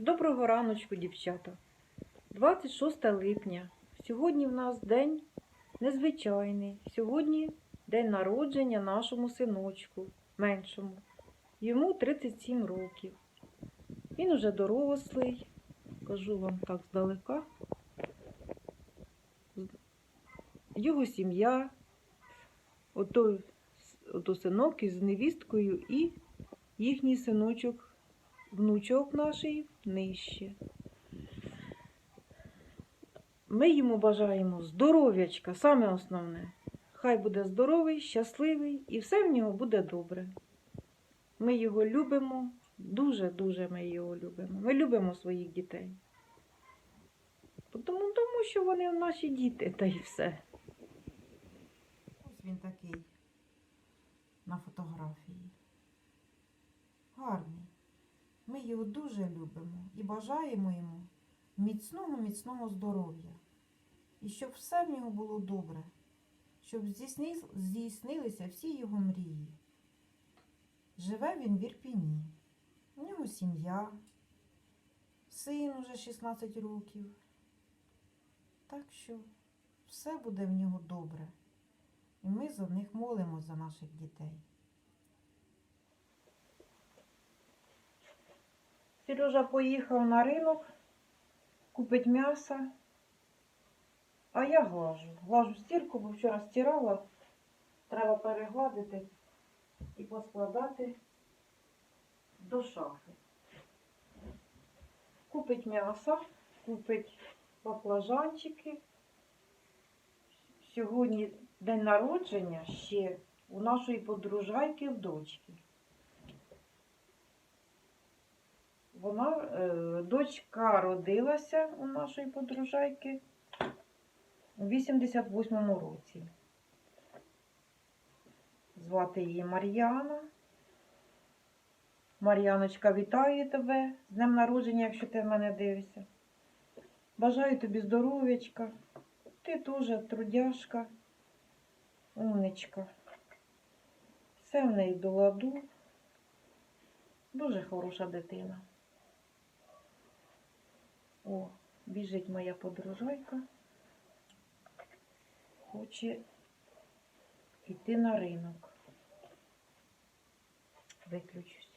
Доброго раночку, дівчата. 26 липня. Сьогодні в нас день незвичайний. Сьогодні день народження нашому синочку, меншому. Йому 37 років. Він уже дорослий. Кажу вам так здалека. Його сім'я, ото, ото синок із невісткою і їхній синочок внучок наший нижче. Ми йому бажаємо здоров'ячка, саме основне. Хай буде здоровий, щасливий і все в нього буде добре. Ми його любимо, дуже-дуже ми його любимо. Ми любимо своїх дітей. Тому, тому що вони наші діти, та й все. Ось він такий на фотографії. Гарний. Ми його дуже любимо і бажаємо йому міцного, міцного здоров'я. І щоб все в нього було добре, щоб здійснилися всі його мрії. Живе він в Ірпіні. У нього сім'я, син уже 16 років. Так що все буде в нього добре. І ми за них молимось за наших дітей. Сережа поїхав на ринок, купить м'ясо, а я глажу. Глажу стірку, бо вчора стирала. Треба перегладити і поскладати до шафи. Купить м'ясо, купить баклажанчики. Сьогодні день народження ще у нашої подружайки в дочки. Вона, е, дочка родилася у нашої подружайки у 88-му році. Звати її Мар'яна. Мар'яночка, вітаю тебе з днем народження, якщо ти в мене дивишся. Бажаю тобі здоров'ячка. Ти теж трудяшка, умничка. Все в неї до ладу. Дуже хороша дитина. Біжить моя подружайка. Хоче йти на ринок. Виключу.